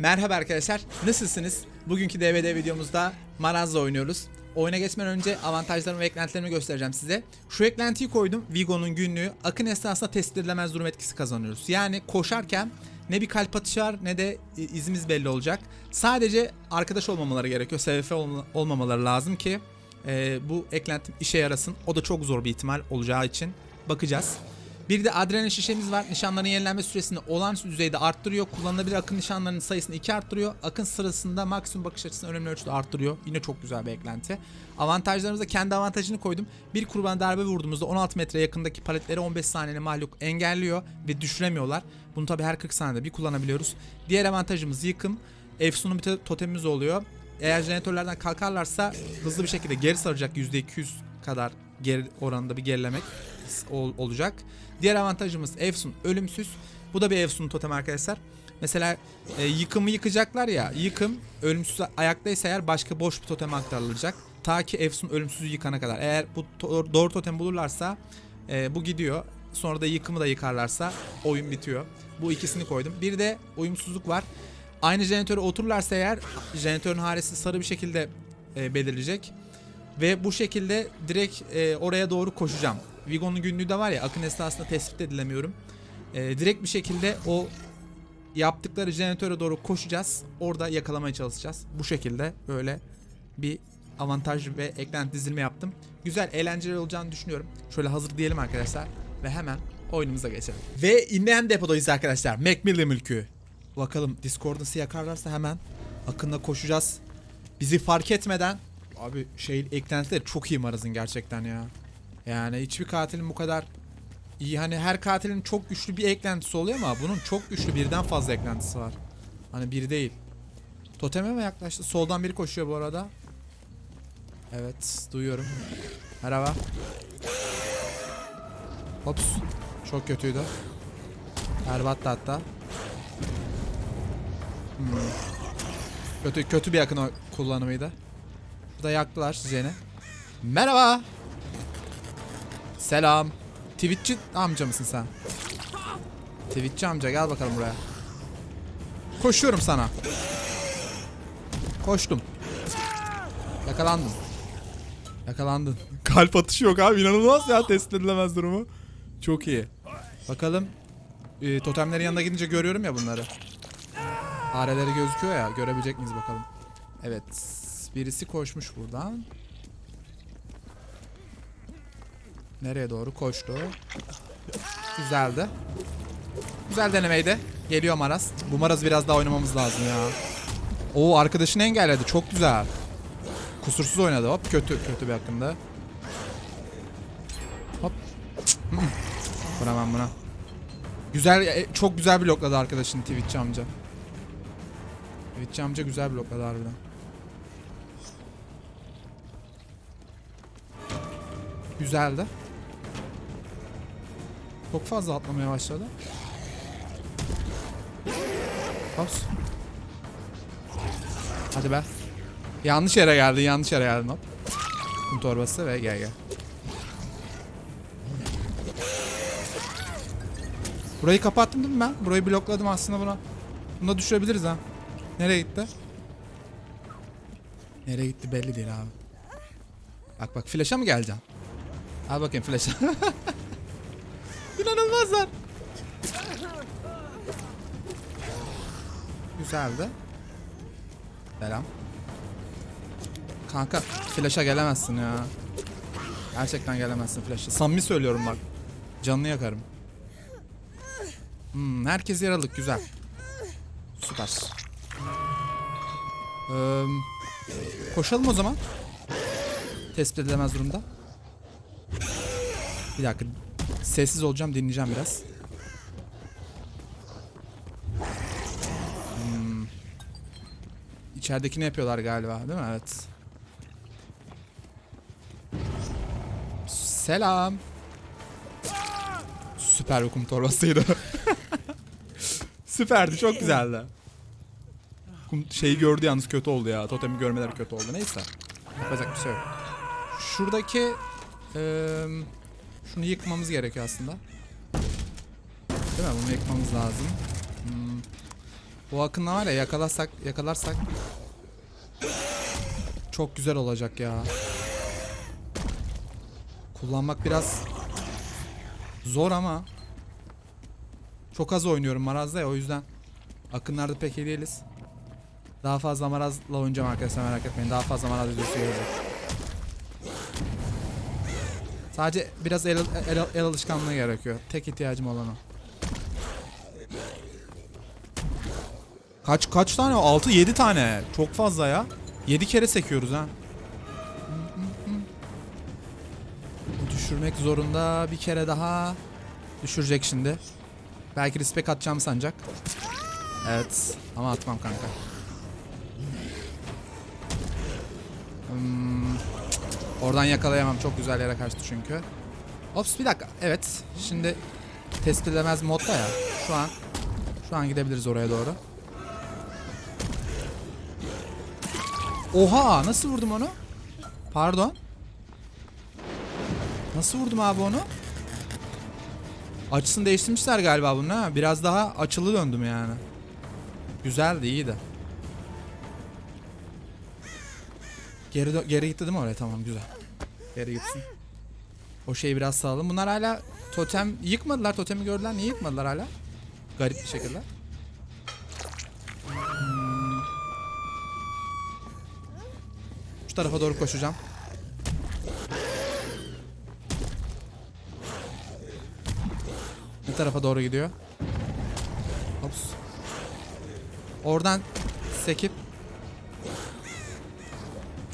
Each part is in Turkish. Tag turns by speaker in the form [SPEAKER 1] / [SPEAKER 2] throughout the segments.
[SPEAKER 1] Merhaba arkadaşlar, nasılsınız? Bugünkü DVD videomuzda Maraz'la oynuyoruz. Oyuna geçmeden önce avantajlarımı ve eklentilerimi göstereceğim size. Şu eklentiyi koydum, Vigo'nun günlüğü. Akın esnasında tespit edilemez durum etkisi kazanıyoruz. Yani koşarken ne bir kalp atışı var ne de e, izimiz belli olacak. Sadece arkadaş olmamaları gerekiyor, SVF olma- olmamaları lazım ki e, bu eklentim işe yarasın. O da çok zor bir ihtimal olacağı için bakacağız. Bir de adrenalin şişemiz var. Nişanların yenilenme süresini olağanüstü düzeyde arttırıyor. Kullanılabilir akın nişanlarının sayısını 2 arttırıyor. Akın sırasında maksimum bakış açısını önemli ölçüde arttırıyor. Yine çok güzel bir eklenti. Avantajlarımızda kendi avantajını koydum. Bir kurban darbe vurduğumuzda 16 metre yakındaki paletleri 15 saniyede mahluk engelliyor ve düşüremiyorlar. Bunu tabi her 40 saniyede bir kullanabiliyoruz. Diğer avantajımız yıkım. Efsun'un bir to- totemimiz oluyor. Eğer jeneratörlerden kalkarlarsa hızlı bir şekilde geri saracak %200 kadar geri oranında bir gerilemek ol- olacak. Diğer avantajımız Efsun ölümsüz. Bu da bir Efsun totem arkadaşlar. Mesela e, yıkımı yıkacaklar ya. Yıkım ölümsüz ayaktaysa eğer başka boş bir totem aktarılacak. Ta ki Efsun ölümsüzü yıkana kadar. Eğer bu to- doğru totem bulurlarsa e, bu gidiyor. Sonra da yıkımı da yıkarlarsa oyun bitiyor. Bu ikisini koydum. Bir de uyumsuzluk var. Aynı jeneratöre otururlarsa eğer jeneratörün haresi sarı bir şekilde e, belirleyecek. Ve bu şekilde direkt e, oraya doğru koşacağım. Vigo'nun günlüğü de var ya akın esnasında tespit edilemiyorum. E, direkt bir şekilde o yaptıkları jeneratöre doğru koşacağız. Orada yakalamaya çalışacağız. Bu şekilde böyle bir avantaj ve eklenti dizilme yaptım. Güzel, eğlenceli olacağını düşünüyorum. Şöyle hazır diyelim arkadaşlar ve hemen oyunumuza geçelim. Ve inleyen depodayız arkadaşlar. Macmillan mülkü. Bakalım Discord'u yakarlarsa hemen akınla koşacağız. Bizi fark etmeden Abi şey eklentileri çok iyi Maraz'ın gerçekten ya. Yani hiçbir katilin bu kadar iyi hani her katilin çok güçlü bir eklentisi oluyor ama bunun çok güçlü birden fazla eklentisi var. Hani bir değil. Toteme mi yaklaştı? Soldan biri koşuyor bu arada. Evet, duyuyorum. Merhaba. Hops. Çok kötüydü. Berbattı hatta. Hmm. Kötü kötü bir yakın kullanımıydı. Burada yaktılar Jen'i. Merhaba. Selam. Twitch'çi amca mısın sen? Twitch'çi amca gel bakalım buraya. Koşuyorum sana. Koştum. Yakalandın. Yakalandın. Kalp atışı yok abi inanılmaz ya test edilemez durumu. Çok iyi. Bakalım. Ee, totemlerin yanına gidince görüyorum ya bunları. Fareleri gözüküyor ya görebilecek miyiz bakalım. Evet. Birisi koşmuş buradan. Nereye doğru koştu? Güzeldi. Güzel denemeydi. Geliyor Maraz. Bu Maraz biraz daha oynamamız lazım ya. Oo arkadaşını engelledi. Çok güzel. Kusursuz oynadı. Hop kötü kötü bir hakkında. Hop. Hı. Vuramam buna. Güzel e, çok güzel blokladı arkadaşını Twitch amca. Twitch amca güzel blokladı harbiden. Güzeldi. Çok fazla atlamaya başladı. Hops. Hadi be. Yanlış yere geldin, yanlış yere geldin hop. Kum torbası ve gel gel. Burayı kapattım değil mi ben? Burayı blokladım aslında buna. Bunu da düşürebiliriz ha. Nereye gitti? Nereye gitti belli değil abi. Bak bak flash'a mı geleceksin? Al bakayım flash'a. İnanılmazlar. Güzeldi. Selam. Kanka flash'a gelemezsin ya. Gerçekten gelemezsin flash'a. Samimi söylüyorum bak. Canını yakarım. Hmm, herkes yaralık güzel. Süper. Ee, koşalım o zaman. Tespit edilemez durumda. Bir dakika. Sessiz olacağım dinleyeceğim biraz. Hmm. İçerideki ne yapıyorlar galiba değil mi? Evet. Selam. Süper hukum torbasıydı. Süperdi çok güzeldi. Şeyi gördü yalnız kötü oldu ya. Totemi görmeleri kötü oldu. Neyse. Yapacak bir şey yok. Şuradaki eee, şunu yıkmamız gerekiyor aslında. Değil mi? Bunu yıkmamız lazım. Hmm. Bu akınla var ya yakalarsak yakalarsak çok güzel olacak ya. Kullanmak biraz zor ama çok az oynuyorum Maraz'da ya o yüzden akınlarda pek iyi değiliz. Daha fazla Maraz'la oynayacağım arkadaşlar merak etmeyin. Daha fazla Maraz videosu. Sadece biraz el, el, el alışkanlığı gerekiyor. Tek ihtiyacım olan o. Kaç kaç tane? 6 7 tane. Çok fazla ya. 7 kere sekiyoruz ha. Düşürmek zorunda bir kere daha. Düşürecek şimdi. Belki respect atacağım sancak. Evet. Ama atmam kanka. Hmm, Oradan yakalayamam. Çok güzel yere kaçtı çünkü. Ops bir dakika. Evet. Şimdi tespit edilemez modda ya. Şu an şu an gidebiliriz oraya doğru. Oha nasıl vurdum onu? Pardon. Nasıl vurdum abi onu? Açısını değiştirmişler galiba bunun ha. Biraz daha açılı döndüm yani. Güzeldi, iyiydi. Geri geri gitti değil mi oraya? Tamam güzel. Geri gitsin. O şeyi biraz sağlayalım. Bunlar hala totem yıkmadılar. Totemi gördüler. Niye yıkmadılar hala? Garip bir şekilde. Hmm. Şu tarafa doğru koşacağım. Ne tarafa doğru gidiyor? Ops. Oradan sekip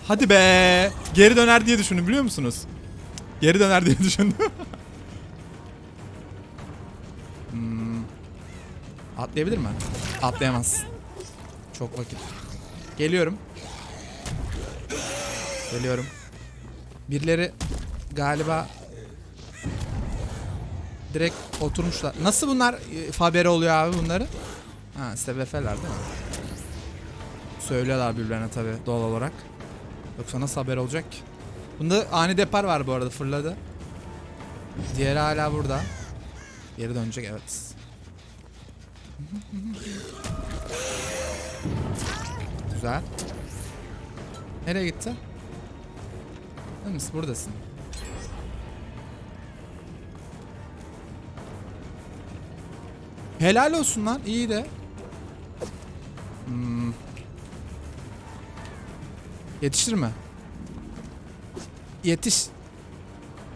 [SPEAKER 1] Hadi be. Geri döner diye düşündüm biliyor musunuz? Geri döner diye düşündüm. hmm. Atlayabilir mi? Atlayamaz. Çok vakit. Geliyorum. Geliyorum. Birileri galiba direkt oturmuşlar. Nasıl bunlar e, fabere oluyor abi bunları? Ha, sebefeler değil mi? Söylüyorlar birbirlerine tabi doğal olarak. Yoksa nasıl haber olacak ki? Bunda ani depar var bu arada fırladı. Diğeri hala burada. Geri dönecek evet. Güzel. Nereye gitti? Misin? Buradasın. Helal olsun lan. iyi de. Yetişir mi? Yetiş.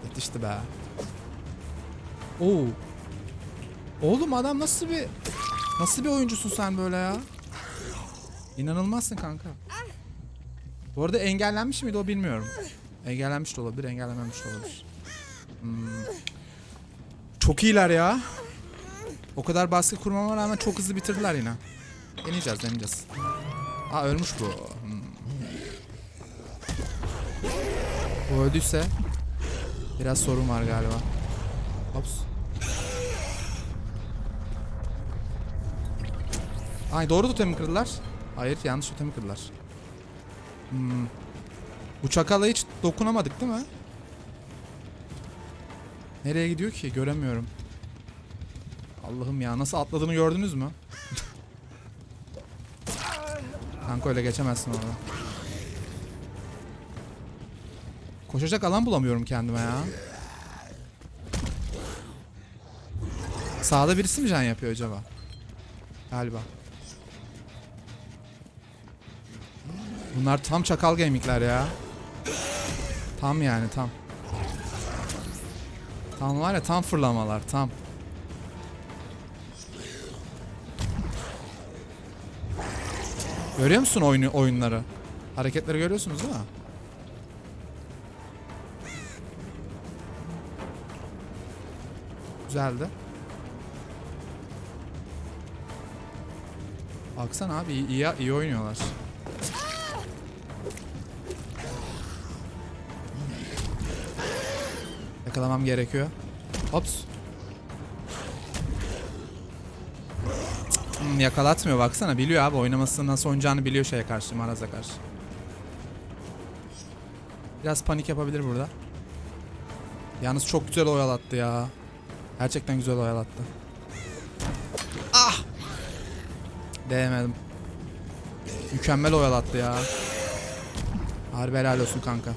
[SPEAKER 1] Yetişti be. Oo. Oğlum adam nasıl bir nasıl bir oyuncusun sen böyle ya? İnanılmazsın kanka. Bu arada engellenmiş miydi o bilmiyorum. Engellenmiş de olabilir, engellenmemiş de olabilir. Hmm. Çok iyiler ya. O kadar baskı kurmama rağmen çok hızlı bitirdiler yine. Deneyeceğiz, deneyeceğiz. Aa ölmüş bu. Bu öldüyse biraz sorun var galiba. Ops. Ay doğru totemi kırdılar. Hayır yanlış totemi kırdılar. Hmm. Bu çakala hiç dokunamadık değil mi? Nereye gidiyor ki? Göremiyorum. Allah'ım ya nasıl atladığını gördünüz mü? Kanka öyle geçemezsin orada. Koşacak alan bulamıyorum kendime ya. Sağda birisi mi can yapıyor acaba? Galiba. Bunlar tam çakal gamingler ya. Tam yani tam. Tam var ya tam fırlamalar tam. Görüyor musun oyunu oyunları? Hareketleri görüyorsunuz değil mi? Güzeldi. Baksana abi iyi, iyi, iyi oynuyorlar. Yakalamam gerekiyor. Hops. Hmm, yakalatmıyor baksana biliyor abi oynamasını nasıl oynayacağını biliyor şeye karşı Maraz'a karşı. Biraz panik yapabilir burada. Yalnız çok güzel oyalattı ya. Gerçekten güzel oyalattı. Ah! Değmedim. Mükemmel oyalattı ya. Harbi helal olsun kanka.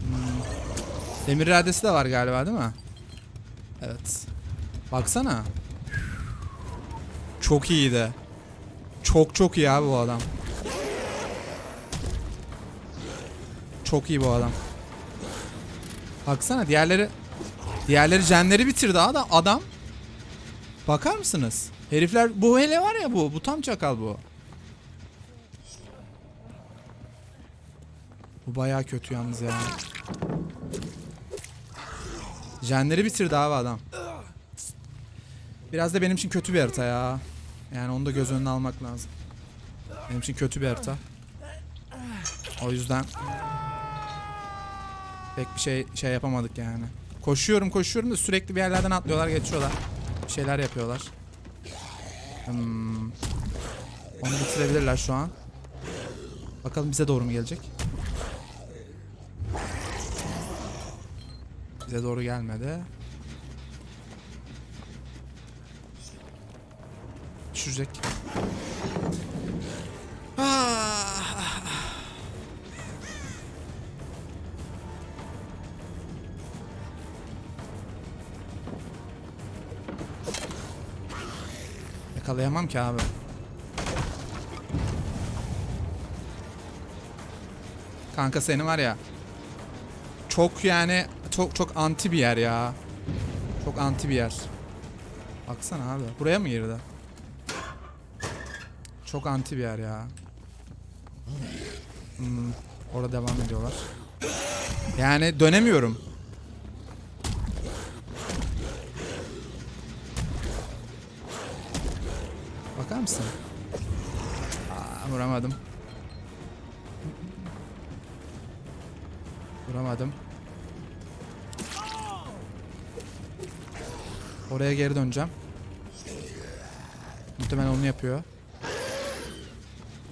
[SPEAKER 1] Hmm. Demir iradesi de var galiba değil mi? Evet. Baksana. Çok iyiydi. Çok çok iyi abi bu adam. Çok iyi bu adam. Baksana diğerleri diğerleri jenleri bitirdi adam. adam. Bakar mısınız? Herifler bu hele var ya bu. Bu tam çakal bu. Bu bayağı kötü yalnız ya. Jenleri bitirdi abi adam. Biraz da benim için kötü bir harita ya. Yani onu da göz önüne almak lazım. Benim için kötü bir harita. O yüzden pek bir şey şey yapamadık yani. Koşuyorum koşuyorum da sürekli bir yerlerden atlıyorlar geçiyorlar. Bir şeyler yapıyorlar. Hmm. Onu bitirebilirler şu an. Bakalım bize doğru mu gelecek? Bize doğru gelmedi. Düşürecek. Yakalayamam ki abi. Kanka seni var ya. Çok yani çok çok anti bir yer ya. Çok anti bir yer. Baksana abi. Buraya mı girdi? Çok anti bir yer ya. Hmm, orada devam ediyorlar. Yani dönemiyorum. Mısın? Aa, vuramadım. Vuramadım. Oraya geri döneceğim. Muhtemelen onu yapıyor.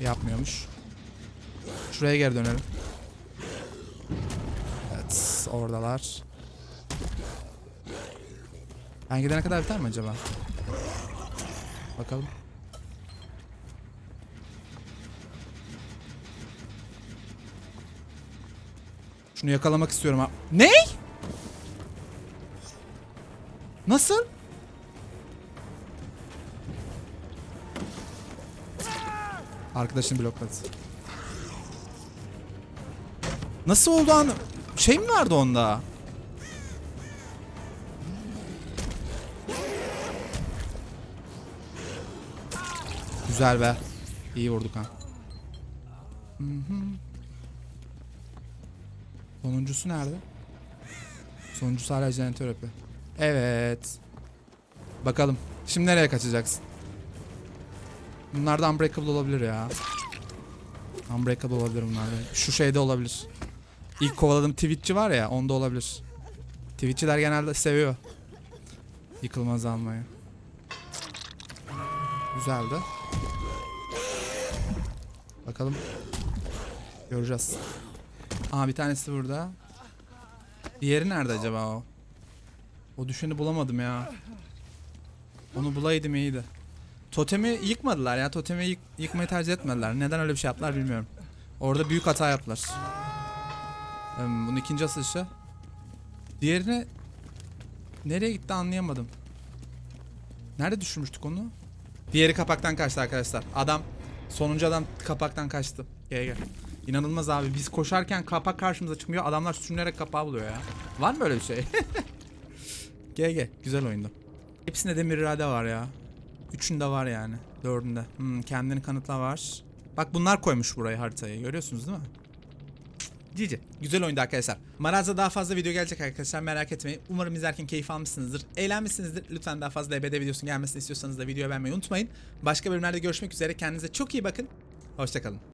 [SPEAKER 1] Yapmıyormuş. Şuraya geri dönelim. Evet, oradalar. Ben gidene kadar biter mi acaba? Bakalım. Şunu yakalamak istiyorum ha. Ne? Nasıl? Arkadaşını blokladı. Nasıl oldu an? Şey mi vardı onda? Güzel be. İyi vurduk ha. Hı hı. Sonuncusu nerede? Sonuncusu hala jeneratör yapıyor. Evet. Bakalım. Şimdi nereye kaçacaksın? Bunlar da unbreakable olabilir ya. Unbreakable olabilir bunlar da. Şu şeyde olabilir. İlk kovaladığım Twitch'çi var ya onda olabilir. Twitch'çiler genelde seviyor. Yıkılmaz almayı. Güzeldi. Bakalım. Göreceğiz. Aa bir tanesi burada. Diğeri nerede acaba o? O düşeni bulamadım ya. Onu bulaydım iyiydi. Totemi yıkmadılar ya. Totemi yık- yıkmayı tercih etmediler. Neden öyle bir şey yaptılar bilmiyorum. Orada büyük hata yaptılar. Hmm, bunun ikinci asılışı. Diğerini nereye gitti anlayamadım. Nerede düşürmüştük onu? Diğeri kapaktan kaçtı arkadaşlar. Adam sonuncu adam kapaktan kaçtı. Gel gel. İnanılmaz abi. Biz koşarken kapak karşımıza çıkmıyor. Adamlar sürünerek kapağı buluyor ya. Var mı böyle bir şey? gel. Güzel oyundu. Hepsinde demir irade var ya. Üçünde var yani. Dördünde. Hmm, kendini kanıtla var. Bak bunlar koymuş buraya haritayı. Görüyorsunuz değil mi? Cici. Güzel oyundu arkadaşlar. Maraz'da daha fazla video gelecek arkadaşlar merak etmeyin. Umarım izlerken keyif almışsınızdır. Eğlenmişsinizdir. Lütfen daha fazla EBD videosunun gelmesini istiyorsanız da videoyu beğenmeyi unutmayın. Başka bölümlerde görüşmek üzere. Kendinize çok iyi bakın. Hoşçakalın.